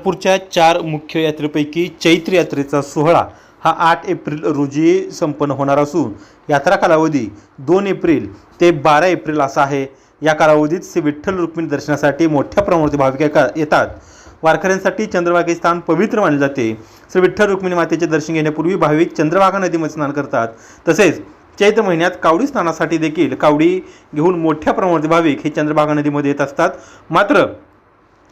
पंढरपूरच्या चार मुख्य यात्रेपैकी चैत्र यात्रेचा सोहळा हा आठ एप्रिल रोजी संपन्न होणार असून यात्रा कालावधी दोन एप्रिल ते बारा एप्रिल असा आहे. या कालावधीत श्री विठ्ठल रुक्मिणी दर्शनासाठी मोठ्या प्रमाणात भाविक एका- येतात. वारकऱ्यांसाठी चंद्रभागे स्थान पवित्र मानले जाते. श्री विठ्ठल रुक्मिणी मातेचे दर्शन घेण्यापूर्वी भाविक चंद्रभागा नदीमध्ये स्नान करतात. तसेच चैत्र महिन्यात कावडी स्नानासाठी देखील कावडी घेऊन मोठ्या प्रमाणात भाविक हे चंद्रभागा नदीमध्ये येत असतात. मात्र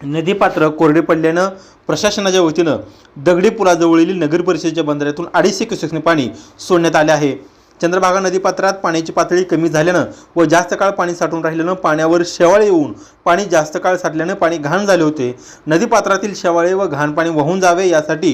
नदीपात्र कोरडे पडल्यानं प्रशासनाच्या वतीनं दगडी पुलाजवळील नगर परिषदेच्या बंधाऱ्यातून अडीचशे क्युसेक्सने पाणी सोडण्यात आले आहे. चंद्रभागा नदीपात्रात पाण्याची पातळी कमी झाल्यानं व जास्त काळ पाणी साठून राहिल्यानं पाण्यावर शेवाळे येऊन पाणी जास्त काळ साठल्यानं पाणी घाण झाले होते. नदीपात्रातील शेवाळे व घाण पाणी वाहून जावे यासाठी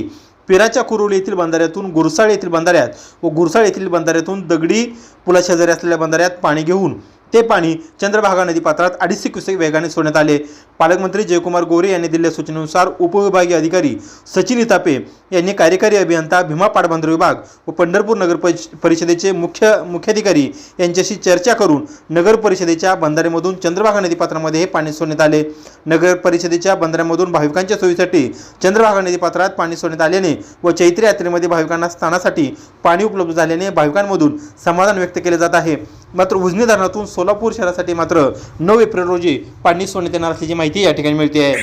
पिराच्या कुरुली येथील बंधाऱ्यातून गुरसाळ येथील बंधाऱ्यात व गुरसाळ येथील बंधाऱ्यातून दगडी पुलाशेजारी असलेल्या बंधाऱ्यात पाणी घेऊन ते पाणी चंद्रभागा नदीपात्रात अडीचशे क्युसेक वेगाने सोडण्यात आले. पालकमंत्री जयकुमार गोरे यांनी दिलेल्या सूचनेनुसार उपविभागीय अधिकारी सचिन इतापे यांनी कार्यकारी अभियंता भीमा पाटबंधारे विभाग व पंढरपूर नगर परिष- परिषदेचे मुख्य मुख्याधिकारी यांच्याशी चर्चा करून नगर परिषदेच्या बंधाऱ्यामधून चंद्रभागा नदीपात्रामध्ये हे पाणी सोडण्यात आले. नगर परिषदेच्या बंधाऱ्यामधून भाविकांच्या सोयीसाठी चंद्रभागा नदीपात्रात पाणी सोडण्यात आल्याने व चैत्र यात्रेमध्ये भाविकांना स्थानासाठी पाणी उपलब्ध झाल्याने भाविकांमधून समाधान व्यक्त केले जात आहे. मात्र उजनी धरणातून सोलापूर शहरासाठी मात्र नऊ एप्रिल रोजी पाणी सोडण्यात येणार असल्याची माहिती या ठिकाणी मिळते आहे.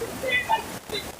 バイバイ!